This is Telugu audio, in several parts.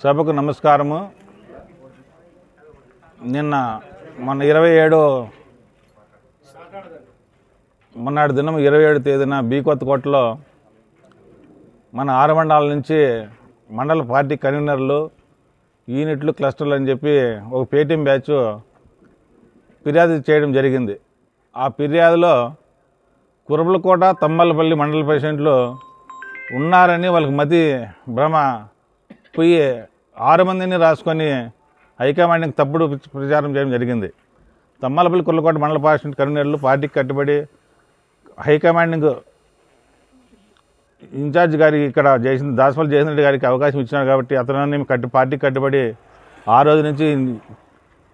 సభకు నమస్కారము. నిన్న మొన్న ఇరవై ఏడు మొన్నటి దినం ఇరవై ఏడు తేదీన బీకొత్తకోటలో మన ఆరు మండలాల నుంచి మండల పార్టీ కన్వీనర్లు యూనిట్లు క్లస్టర్లు అని చెప్పి ఒక పేటీఎం బ్యాచ్ ఫిర్యాదు చేయడం జరిగింది. ఆ ఫిర్యాదులో కురబలకోట తమ్మలపల్లి మండల ప్రెసిడెంట్లు ఉన్నారని వాళ్ళకి మతి భ్రమ. పోయి ఆరు మందిని రాసుకొని హైకమాండ్కి తప్పుడు ప్రచారం చేయడం జరిగింది. తమ్మలపల్లి కుర్లకోట మండల ప్రెసిడెంట్ కన్వీనర్లు పార్టీకి కట్టుబడి హైకమాండింగ్ ఇన్ఛార్జ్ గారికి ఇక్కడ జయసింద్ దాసపల్లి జయసింద్ గారికి అవకాశం ఇచ్చినారు కాబట్టి అతను కట్టు పార్టీకి కట్టుబడి ఆ రోజు నుంచి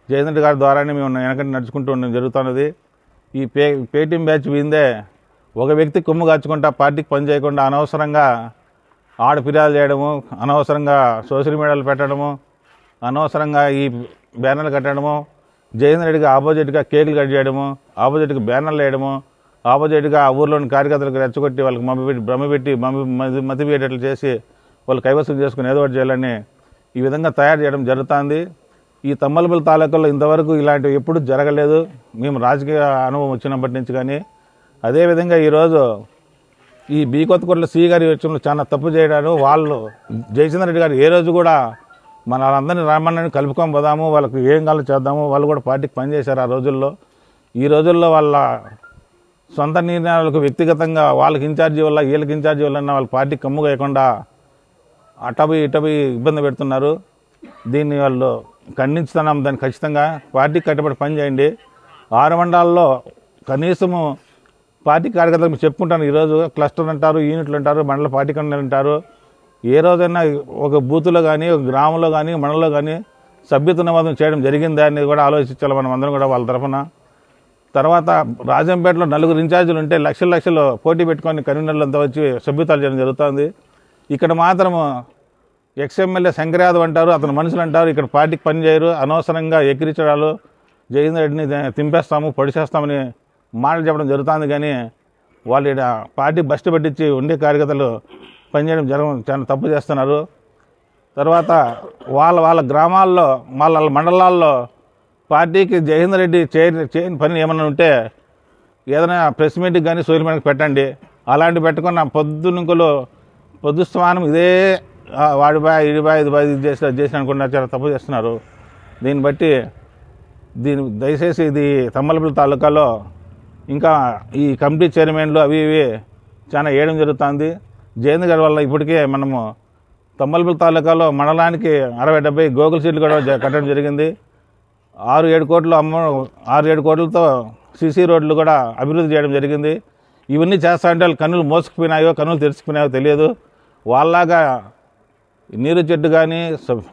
జయసింద్ గారి ద్వారానే మేము వెనకంటే నడుచుకుంటూ ఉండడం జరుగుతున్నది. ఈ పే పేటీఎం బ్యాచ్ పోయిందే ఒక వ్యక్తి కొమ్ము కాచుకుంటా పార్టీకి పని చేయకుండా అనవసరంగా ఆడ ఫిర్యాదు చేయడము అనవసరంగా సోషల్ మీడియాలో పెట్టడము అనవసరంగా ఈ బ్యానర్లు కట్టడము జయేంద్ర రెడ్డికి ఆపోజిట్గా కేకులు కట్ చేయడము ఆపోజిట్గా బ్యానర్లు వేయడము ఆపోజిట్గా ఆ ఊర్లోని కార్యకర్తలకు రెచ్చగొట్టి వాళ్ళకి మమ్మ పెట్టి భ్రమ పెట్టి మతి మతిపోయేటట్లు చేసి వాళ్ళు కైవసం చేసుకుని ఏదో ఒకటి చేయాలని ఈ విధంగా తయారు చేయడం జరుగుతుంది. ఈ తమ్మలపల్లి తాలూకాలో ఇంతవరకు ఇలాంటివి ఎప్పుడు జరగలేదు. మేము రాజకీయ అనుభవం వచ్చినప్పటి నుంచి కానీ అదేవిధంగా ఈరోజు ఈ బీ కొత్తకోటలో సి గారి విషయంలో చాలా తప్పు చేయడాలు వాళ్ళు జయచంద్ర రెడ్డి గారు ఏ రోజు కూడా మన వాళ్ళందరినీ రామన్నని కలుపుకొని పోదాము వాళ్ళకి ఏం కాలు చేద్దాము వాళ్ళు కూడా పార్టీకి పనిచేశారు ఆ రోజుల్లో. ఈ రోజుల్లో వాళ్ళ సొంత నిర్ణయాలకు వ్యక్తిగతంగా వాళ్ళకి ఇన్ఛార్జి వల్ల వీళ్ళకి ఇన్ఛార్జి వల్ల వాళ్ళ పార్టీకి కమ్ము వేయకుండా అటబీ ఇటబీ ఇబ్బంది పెడుతున్నారు. దీన్ని వాళ్ళు ఖండించుతున్నాం. దాన్ని ఖచ్చితంగా పార్టీకి కట్టుబడి పని చేయండి. ఆరు మండలాల్లో కనీసము పార్టీ కార్యకర్తలకు చెప్పుకుంటాను ఈరోజు క్లస్టర్ అంటారు యూనిట్లు అంటారు మండల పార్టీ కండలు అంటారు. ఏ రోజైనా ఒక బూత్లో కానీ ఒక గ్రామంలో కానీ మండలంలో కానీ సభ్యత నివాదం చేయడం జరిగిందా అని కూడా ఆలోచించాలి మనం అందరం కూడా వాళ్ళ తరఫున. తర్వాత రాజంపేటలో నలుగురు ఇన్ఛార్జీలు ఉంటే లక్షల లక్షలు పోటీ పెట్టుకొని కన్వీనర్లు అంతా వచ్చి సభ్యతలు చేయడం జరుగుతుంది. ఇక్కడ మాత్రము ఎక్స్ఎమ్మెల్యే శంకర్ యాదవ్ అంటారు అతను మనుషులు అంటారు ఇక్కడ పార్టీకి పనిచేయరు అనవసరంగా ఎక్కిరించడాలు జయేంద్ర రెడ్డిని తింపేస్తాము పొడిచేస్తామని మాటలు చెప్పడం జరుగుతుంది కానీ వాళ్ళు ఈడ పార్టీ బస్ట్ పెట్టించి ఉండే కార్యకర్తలు పనిచేయడం జరగ చాలా తప్పు చేస్తున్నారు. తర్వాత వాళ్ళ వాళ్ళ గ్రామాల్లో వాళ్ళ మండలాల్లో పార్టీకి జయేంద్ర రెడ్డి చేయని చేయని పని ఏమన్నా ఉంటే ఏదైనా ప్రెస్ మీట్కి కానీ సోషల్ మీడియాకి పెట్టండి. అలాంటి పెట్టుకున్న పొద్దునుకలు పొద్దుస్తమానం ఇదే వాడి బాయ్ ఇది బాయ్ ఇది బాయ్ ఇది చేసి చేసి అనుకుంటున్నారు చాలా తప్పు చేస్తున్నారు. దీన్ని బట్టి దీని దయచేసి ఇది తమ్మలపల్లి తాలూకాలో ఇంకా ఈ కమిటీ చైర్మన్లు అవి ఇవి చాలా వేయడం జరుగుతుంది. జయంత్ గారి వల్ల ఇప్పటికే మనము తమ్మలపల్లి తాలూకాలో మండలానికి అరవై డెబ్బై గోకుల సీట్లు కూడా కట్టడం జరిగింది. ఆరు ఏడు కోట్లు అమ్మ ఆరు ఏడు కోట్లతో సీసీ రోడ్లు కూడా అభివృద్ధి చేయడం జరిగింది. ఇవన్నీ చేస్తా అంటే వాళ్ళు కన్నులు మోసుకుపోయినాయో కన్నులు తెరుచుకున్నాయో తెలియదు. వాళ్ళలాగా నీరు చెట్టు కానీ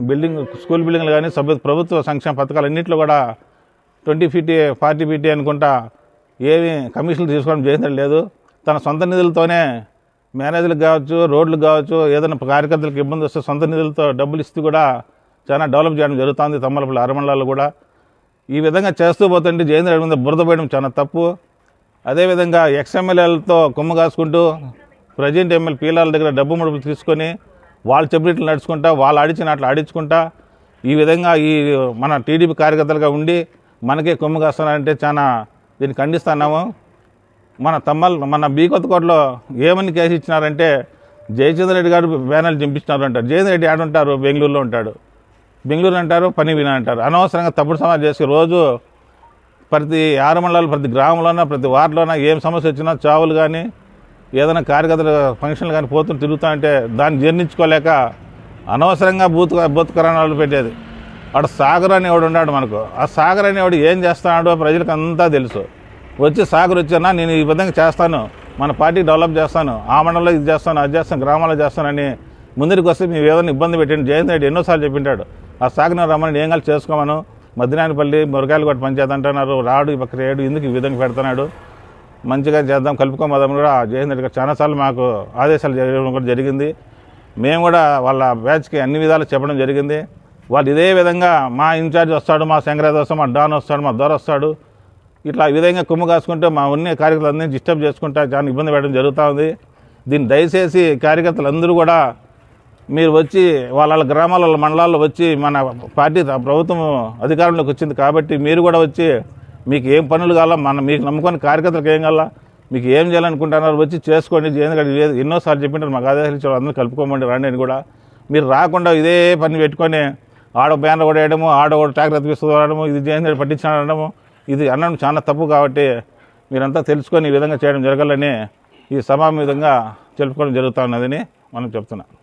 బిల్డింగ్ స్కూల్ బిల్డింగ్లు కానీ సభ్య ప్రభుత్వ సంక్షేమ పథకాలు అన్నింటిలో కూడా ట్వంటీ ఫీటీ ఫార్టీ ఫీటీ అనుకుంటా ఏమి కమిషన్లు తీసుకోవడం చేసేది లేదు. తన సొంత నిధులతోనే మేనేజర్లకు కావచ్చు రోడ్లకు కావచ్చు ఏదైనా కార్యకర్తలకు ఇబ్బంది వస్తే సొంత నిధులతో డబ్బులు ఇస్తూ కూడా చాలా డెవలప్ చేయడం జరుగుతుంది. తమ్మలపల్లి అరమండలాల్లో కూడా. ఈ విధంగా చేస్తూ పోతుంటే జయేంద్ర రెడ్డి మీద బురద పోయడం చాలా తప్పు. అదేవిధంగా ఎక్స్ఎమ్మెల్యేలతో కొమ్ము కాసుకుంటూ ప్రజెంట్ ఎమ్మెల్యే పీలాల దగ్గర డబ్బు ముడుపులు తీసుకొని వాళ్ళ చెప్పినట్లు నడుచుకుంటా వాళ్ళు ఆడించిన అట్లా ఆడించుకుంటా ఈ విధంగా ఈ మన టీడీపీ కార్యకర్తలుగా ఉండి మనకే కొమ్ము కాస్తున్నారంటే చాలా దీన్ని ఖండిస్తున్నాము. మన తమ్మల్ మన బీకొత్తకోటలో ఏమని కేసు ఇచ్చినారంటే జయచంద్ర రెడ్డి గారు బ్యానర్లు చింపించినారు అంటారు. జయేంద్ర రెడ్డి ఆడుంటారు బెంగళూరులో ఉంటాడు. బెంగళూరు అంటారు పని విన అంటారు. అనవసరంగా తప్పుడు సమాజం చేసి రోజు ప్రతి ఆరు మండలాలు ప్రతి గ్రామంలోన ప్రతి వార్డులోన ఏం సమస్య వచ్చినా చావులు కానీ ఏదైనా కార్యకర్తల ఫంక్షన్లు కానీ పోతూ తిరుగుతా అంటే దాన్ని జీర్ణించుకోలేక అనవసరంగా బూత్ బూత్ కరణాలు పెట్టేది. అక్కడ సాగర్ అనేవాడు ఉన్నాడు మనకు. ఆ సాగర్ అనేవాడు ఏం చేస్తాడు ప్రజలకు అంతా తెలుసు. వచ్చి సాగర్ వచ్చానా నేను ఈ విధంగా చేస్తాను మన పార్టీ డెవలప్ చేస్తాను ఆ మండలంలో ఇది చేస్తాను అది చేస్తాను గ్రామాల్లో చేస్తానని ముందరికి వస్తే మేము ఏదైనా ఇబ్బంది పెట్టండి. జయంత్ రెడ్డి ఎన్నోసార్లు చెప్పింటాడు. ఆ సాగర్ రమ్మని ఏం కలిసి చేసుకోమను. మద్దినాయనపల్లి మురగాయలు కూడా పంచాయతీ అంటున్నారు. రాడు ఈ పక్క రేడు ఎందుకు ఈ విధంగా పెడుతున్నాడు. మంచిగా చేద్దాం కలుపుకోమదాం కూడా జయంత్ రెడ్డి గారు చాలాసార్లు మాకు ఆదేశాలు జరగడం కూడా జరిగింది. మేము కూడా వాళ్ళ బ్యాచ్కి అన్ని విధాలు చెప్పడం జరిగింది. వాళ్ళు ఇదే విధంగా మా ఇన్ఛార్జ్ వస్తాడు మా శంకరాజ్ వస్తాడు మా డాన్ వస్తాడు మా దొర వస్తాడు. ఇట్లా ఈ విధంగా కుమ్ము కాసుకుంటే మా ఉన్న కార్యకర్తలందరినీ డిస్టర్బ్ చేసుకుంటా చాలా ఇబ్బంది పెట్టడం జరుగుతూ ఉంది. దీన్ని దయచేసి కార్యకర్తలందరూ కూడా మీరు వచ్చి వాళ్ళ గ్రామాలలో గ్రామాల మండలాల్లో వచ్చి మన పార్టీ ప్రభుత్వం అధికారంలోకి వచ్చింది కాబట్టి మీరు కూడా వచ్చి మీకు ఏం పనులు కావాలా మన మీకు నమ్ముకొని కార్యకర్తలకు ఏం కావాలా మీకు ఏం చేయాలనుకుంటున్నారు వచ్చి చేసుకోండి. ఎందుకంటే ఇదే- ఎన్నోసార్లు చెప్పింటారు మాకు ఆదేశాలు ఇచ్చారు అందరూ కలుపుకోమండి రాండి అని కూడా. మీరు రాకుండా ఇదే పని పెట్టుకొని ఆడ బ్యానర్ కూడా వేయడము ఆడ కూడా ట్రాక్టర్ ఎత్తిపిస్తుంది ఇది జయంతి పట్టించడము ఇది అన్నం చాలా తప్పు కాబట్టి మీరంతా తెలుసుకొని ఈ విధంగా చేయడం జరగాలని ఈ సభా విధంగా తెలుపుకోవడం జరుగుతున్నదని మనం చెప్తున్నాం.